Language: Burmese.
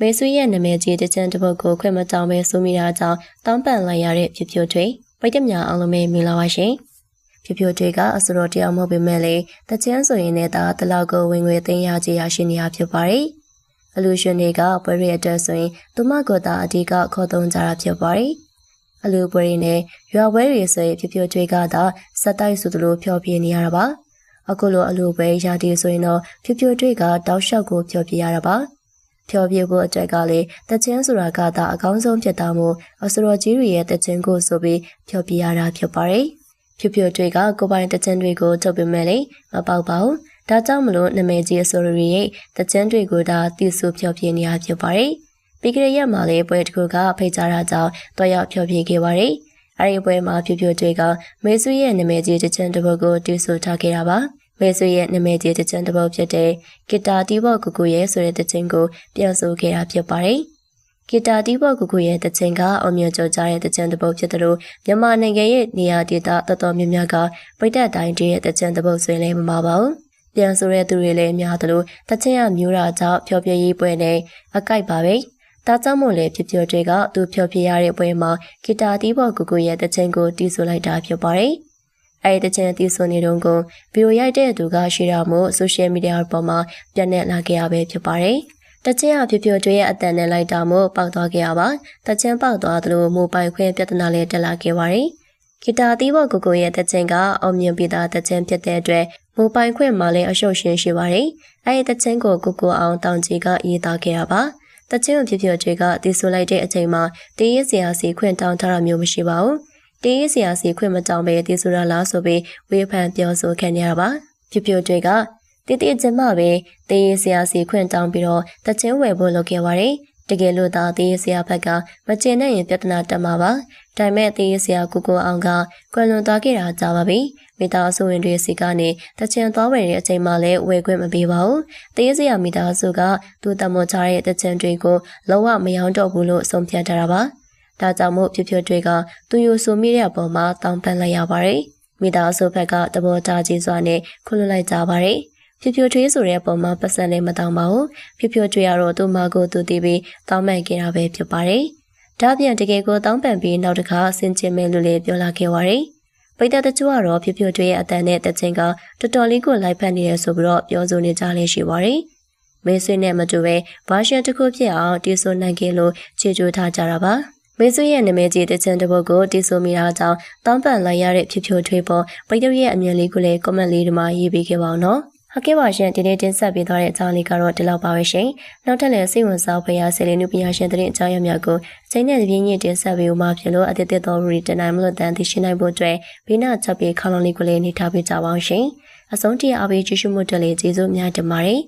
မေဆွေရဲ့နာမည်ကြီးတကြံတစ်ပုတ်ကိုခွင့်မတောင်းပဲဆိုမိတာကြောင့်တောင်းပန်လိုက်ရတဲ့ဖြူဖြူတွေပိတ်တမြအောင်လုံးမဲမင်္ဂလာပါရှင်ဖြူဖြူတွေကအစတော်တရားမဟုတ်ပေမဲ့လေတကြံဆိုရင်လည်းဒါတလောက်ကိုဝင်ငွေသိမ်းရကြရရှိနေရဖြစ်ပါတယ်အလူရှင်တွေကပွဲရတဲ့ဆိုရင်သူမကသာအဓိကခေါ်သုံးကြတာဖြစ်ပါတယ်အလူပွဲတွေနဲ့ရွာပွဲတွေဆိုရင်ဖြူဖြူတွေကသာစက်တိုက်ဆိုသလိုဖျော်ပြနေရတာပါအခုလိုအလူပွဲရာတီဆိုရင်တော့ဖြူဖြူတွေကတောက်လျှောက်ကိုဖျော်ပြရတာပါ ဖျော်ပြဖို့အတွက်ကလည်းတချင်းဆိုတာကသာအကောင်းဆုံးဖြစ်တာမို့အစတော်ကြီးတွေရဲ့တချင်းကိုဆိုပြီးဖျော်ပြရတာဖြစ်ပါတယ်ဖြူဖြူတွေကကိုပိုင်တချင်းတွေကိုထုတ်ပြမဲ့လေမပေါက်ပါဘူးဒါကြောင့်မလို့နာမည်ကြီးအစိုးရရဲ့တချင်းတွေကိုဒါတည်ဆူဖျော်ပြနေရဖြစ်ပါတယ်ပြီးကြတဲ့ရက်မှာလည်းပွဲတစ်ခုကဖိတ်ကြားတာကြောင့်တွားရောက်ဖျော်ပြခဲ့ပါတယ်အဲဒီပွဲမှာဖြူဖြူတွေကမေဆွေရဲ့နာမည်ကြီးတချင်းတစ်ပုဒ်ကိုတည်ဆူထားခဲ့တာပါ မေဆွေရဲ့နာမည်ကြီးတချင်းတစ်ပုဒ်ဖြစ်တဲ့ဂီတာတီးဘော့ကူကူရဲ့ဆိုတဲ့တချင်းကိုပြန်ဆိုခဲ့တာဖြစ်ပါတယ်ဂီတာတီးဘော့ကူကူရဲ့တခြင်းကအုံမြင့်ကြော်ကြားတဲ့တခြင်းတစ်ပုတ်ဖြစ်သလိုမြန်မာနိုင်ငံရဲ့နေရာဒေသတော်တော်များများကပိတ်သက်တိုင်းတည်းရဲ့တခြင်းတစ်ပုတ်ဆိုရင်လည်းမမှာပါဘူး။ပြန်ဆိုတဲ့သူတွေလည်းများသလိုတခြင်းရမျိုးတာကြောင့်ဖျော်ဖြေရေးပွဲနဲ့အကိုက်ပါပဲ။ဒါကြောင့်မို့လေဖြစ်ဖြစ်တွေကသူဖျော်ဖြေရတဲ့ပွဲမှာဂီတာတီးဘော့ကူကူရဲ့တခြင်းကိုတီးဆိုလိုက်တာဖြစ်ပါတယ်။ အဲဒီတခြင်းတီးဆိုနေတော့ကိုဗီဒီယိုရိုက်တဲ့သူကရှိတာမို့ဆိုရှယ်မီဒီယာပေါ်မှာပြန့်နှံ့လာခဲ့ရပဲဖြစ်ပါတယ်။တချင်းအဖြစ်ဖြစ်တွေရဲ့အတန်နဲ့လိုက်တာမို့ပေါက်သွားခဲ့ရပါတချင်းပေါက်သွားသလိုမိုဘိုင်ခွင့်ပြဿနာလည်းတက်လာခဲ့ပါတယ်ဂီတာတီးဘော့ကိုကိုရဲ့တချင်းကအောင်မြင်ပြီးသားတချင်းဖြစ်တဲ့အတွက်မိုဘိုင်ခွင့်မှာလည်းအရှုပ်ရှင်းရှိပါတယ်အဲဒီတချင်းကိုကိုကိုအောင်တောင်ကြီးကရေးသားခဲ့ရပါတချင်းကိုဖြစ်ဖြစ်တွေကတီးဆိုလိုက်တဲ့အချိန်မှာတေးရစရာစီခွင့်တောင်းထားတာမျိုးမရှိပါဘူး တေးရစရာစီခွင့်မတောင်းဘဲတီးဆိုတာလားဆိုပြီးဝေဖန်ပြောဆိုခံရတာပါဖြစ်ဖြစ်တွေကတည်တည်ချင်းမှပဲတေးရဆရာစီခွင့်တောင်းပြီးတော့တချင်းဝယ်ဖို့လုပ်ခဲ့ပါတယ်တကယ်လို့သာတေးရဆရာဘက်ကမကျင်တဲ့ရင်ပြဿနာတက်မှာပါဒါပေမဲ့တေးရဆရာကိုကိုအောင်ကကွယ်လွန်သွားခဲ့တာကြာပါပြီမိသားစုဝင်တွေစီကနေတချင်သွားဝယ်တဲ့အချိန်မှလည်းဝယ်ခွင့်မပေးပါဘူးတေးရဆရာမိသားစုကသူ့တမောချတဲ့တချင်တွေကိုလုံးဝမယောင်းတော့ဘူးလို့ဆုံးဖြတ်ထားတာပါ ဒါကြောင့်မို့ဖြူဖြူတွေကသူယူဆမိတဲ့အပေါ်မှာတောင်းပန်လိုက်ရပါတယ်မိသားစုဘက်ကတဘောတာကြီးစွာနဲ့ခွလွတ်လိုက်ကြပါတယ်ဖြူဖြူထွေးဆိုတဲ့ပုံမှာပတ်စံလည်းမတောင်းပါဘူးဖြူဖြူထွေးကတော့သူ့မကိုသူတည်ပြီးတောင်းပန်ခဲ့တာပဲဖြစ်ပါတယ်ဒါပြန်တကယ်ကိုတောင်းပန်ပြီးနောက်တစ်ခါဆင်ကျင်မယ်လို့လည်းပြောလာခဲ့ပါတယ်ပိတ်သက်တချို့ကတော့ဖြူဖြူထွေးရဲ့အတန်နဲ့တချင်းကတော်တော်လေးကိုလိုက်ဖက်နေရဆိုပြီးတော့ပြောဆိုနေကြလေးရှိပါတယ်မေးဆွေးနဲ့မတူပဲဘာရှင်တစ်ခုဖြစ်အောင်တီးဆိုနိုင်ခဲ့လို့ခြေကျိုးထားကြတာပါ မေဆွေရဲ့နာမည်ကြီးတချင်တပုတ်ကိုတီးဆိုမိတာကြောင့်တောင်းပန်လိုက်ရတဲ့ဖြူဖြူထွေးပေါ်ပိတ်တရဲ့အမြင်လေးကိုလည်း comment လေးဒီမှာရေးပေးခဲ့ပါအောင်နော်ဟုတ်ကဲ့ပါရှင်ဒီနေ့တင်ဆက်ပေးသွားတဲ့အကြောင်းလေးကတော့ဒီလောက်ပါပဲရှင်နောက်ထပ်လည်းစိတ်ဝင်စားဖွယ်ရာဆယ်လေးနုပညာရှင်တဲ့အကြောင်းအရာများကိုချိန်နဲ့ပြင်းညစ်တင်ဆက်ပေးဦးမှာဖြစ်လို့အသစ်သစ်သောရီတနိုင်မလို့တန်သိရှိနိုင်ဖို့အတွက်ဘေးနာချက်ပေးခေါင်းလုံးလေးကိုလည်းနေထားပေးကြပါအောင်ရှင်အဆုံးထိအားပေးကြည့်ရှုမှုတွေလည်းကျေးဇူးများတင်ပါတယ်